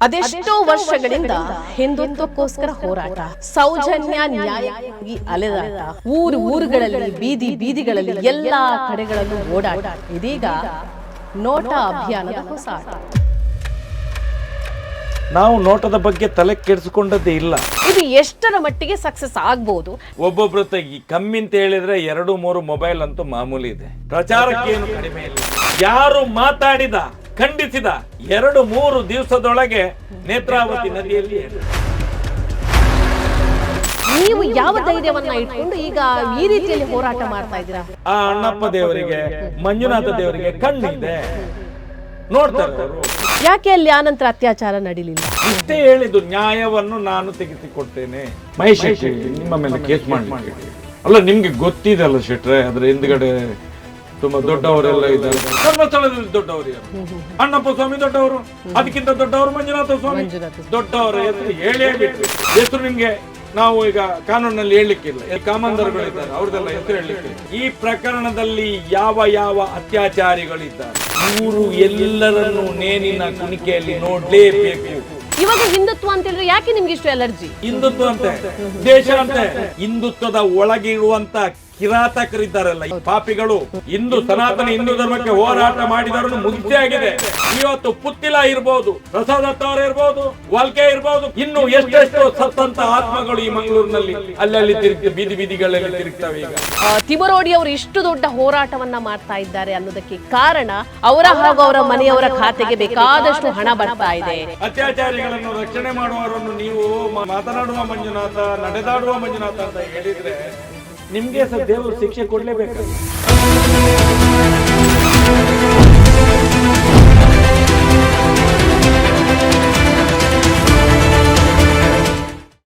ಅದೆಷ್ಟೋ ವರ್ಷಗಳಿಂದ ಹಿಂದುತ್ವಕ್ಕೋಸ್ಕರ ಹೋರಾಟ ಸೌಜನ್ಯ ನ್ಯಾಯಕ್ಕಾಗಿ ಅಲೆದಾಟ ಊರು ಊರುಗಳಲ್ಲಿ ಬೀದಿ ಬೀದಿಗಳಲ್ಲಿ ಎಲ್ಲಾ ಕಡೆಗಳಲ್ಲೂ ಓಡಾಟ ಇದೀಗ ನೋಟ ಅಭಿಯಾನದ ಹೊಸ ಆಟ. ನಾವು ನೋಟದ ಬಗ್ಗೆ ತಲೆ ಕೆಡಿಸಿಕೊಂಡದ್ದೇ ಇಲ್ಲ. ಇದು ಎಷ್ಟರ ಮಟ್ಟಿಗೆ ಸಕ್ಸಸ್ ಆಗ್ಬಹುದು ಒಬ್ಬೊಬ್ರ ತೆಗಿ ಕಮ್ಮಿ ಅಂತ ಹೇಳಿದ್ರೆ ಎರಡು ಮೂರು ಮೊಬೈಲ್ ಅಂತೂ ಮಾಮೂಲಿ ಇದೆ. ಪ್ರಚಾರಕ್ಕೆ ಏನು ಕಡಿಮೆ ಇಲ್ಲ. ಯಾರು ಮಾತಾಡಿದ ಖಂಡಿಸಿದ ಎರಡು ಮೂರು ದಿವಸದೊಳಗೆ ನೇತ್ರಾವತಿ ನದಿಯಲ್ಲಿ ನೀವು ಯಾವ ಧೈರ್ಯವನ್ನ ಇಟ್ಕೊಂಡು ಈಗ ಈ ರೀತಿಯಲ್ಲಿ ಹೋರಾಟ ಮಾಡ್ತಾ ಇದ್ದೀರಾ? ಆ ಅಣ್ಣಪ್ಪ ದೇವರಿಗೆ ಮಂಜುನಾಥ ದೇವರಿಗೆ ಕಣ್ಣಿದೆ. ನೋಡ್ತಾರೆ ಅವರು. ಯಾಕೆ ಅಲ್ಲಿ ಆನಂತರ ಅತ್ಯಾಚಾರ ನಡೀಲಿಲ್ಲ? ಇಷ್ಟೇ ಹೇಳಿದ್ದು ನ್ಯಾಯವನ್ನು ನಾನು ತೆಗೆದುಕೊಡ್ತೇನೆ ಮಹೇಶ್ ಶೆಟ್ಟಿ ನಿಮ್ಮ ಮೇಲೆ ಕೇಸ್ ಮಾಡಿ ಅಲ್ಲ ನಿಮ್ಗೆ ಗೊತ್ತಿದೆ ಅಲ್ಲ ಶೆಟ್ರೆ ಅದ್ರ ಹಿಂದ್ಗಡೆ ತುಂಬಾ ದೊಡ್ಡವರೆಲ್ಲ ಇದ್ದಾರೆ. ಧರ್ಮಸ್ಥಳದಲ್ಲಿ ದೊಡ್ಡವರು ಅಣ್ಣಪ್ಪ ಸ್ವಾಮಿ ದೊಡ್ಡವರು. ಅದಕ್ಕಿಂತ ದೊಡ್ಡವರು ಮಂಜುನಾಥ ಸ್ವಾಮಿ ದೊಡ್ಡವರ ಹೆಸರು ಹೇಳೇ ಬಿಟ್ಟು. ಹೆಸರು ನಿಮ್ಗೆ ನಾವು ಈಗ ಕಾನೂನಲ್ಲಿ ಹೇಳಲಿಕ್ಕಿಲ್ಲ. ಕಾಮಂದರುಗಳಿದ್ದಾರೆ ಅವ್ರದೆಲ್ಲ ಹೆಸರು ಹೇಳಲಿಕ್ಕಿಲ್ಲ. ಈ ಪ್ರಕರಣದಲ್ಲಿ ಯಾವ ಯಾವ ಅತ್ಯಾಚಾರಿಗಳಿದ್ದಾರೆ? ಇವರು ಎಲ್ಲರನ್ನು ನೇನಿನ ಕುಣಿಕೆಯಲ್ಲಿ ನೋಡ್ಲೇಬೇಕು. ಇವಾಗ ಹಿಂದುತ್ವ ಅಂತ ಹೇಳಿದ್ರೆ ಯಾಕೆ ನಿಮ್ಗೆ ಇಷ್ಟು ಅಲರ್ಜಿ? ಹಿಂದುತ್ವ ಅಂತೆ ದೇಶ ಅಂತೆ. ಹಿಂದುತ್ವದ ಒಳಗೆ ಇರುವಂತ ಕಿರಾತಕರಿದ್ದಾರಲ್ಲ ಪಾಪಿಗಳು. ಹಿಂದೂ ಸನಾತನ ಹಿಂದೂ ಧರ್ಮಕ್ಕೆ ಹೋರಾಟ ಮಾಡಿದವರನ್ನು ಮುಗಿಸಿ ಆಗಿದೆ. ಇವತ್ತು ಪುತ್ತಿಲ ಇರ್ಬೋದು ಪ್ರಸಾದ್ ಅವರು ಇರ್ಬೋದು ವಾಲ್ಕೆ ಇರ್ಬೋದು. ಇನ್ನು ಎಷ್ಟೆಷ್ಟು ಸತ್ತಂತ ಆತ್ಮಗಳು ಈ ಮಂಗಳೂರಿನಲ್ಲಿ ಅಲ್ಲಲ್ಲಿ ತಿರುಗಿ ಬೀದಿ ಬೀದಿಗಳಲ್ಲಿ ತಿರುಗ್ತವೆ ಈಗ. ತಿಮರೋಡಿ ಅವರು ಇಷ್ಟು ದೊಡ್ಡ ಹೋರಾಟವನ್ನ ಮಾಡ್ತಾ ಇದ್ದಾರೆ ಅನ್ನೋದಕ್ಕೆ ಕಾರಣ ಅವರ ಹಾಗೂ ಅವರ ಮನೆಯವರ ಖಾತೆಗೆ ಬೇಕಾದಷ್ಟು ಹಣ ಬರ್ತಾ ಇದೆ. ಅತ್ಯಾಚಾರಿಗಳನ್ನು ರಕ್ಷಣೆ ಮಾಡುವವರನ್ನು ನೀವು ಮಾತನಾಡುವ ಮಂಜುನಾಥ ನಡೆದಾಡುವ ಮಂಜುನಾಥ ಅಂತ ಹೇಳಿದ್ರೆ ನಿಮ್ಗೆ ಸರ್ ದೇವರು ಶಿಕ್ಷೆ ಕೊಡ್ಲೇಬೇಕು.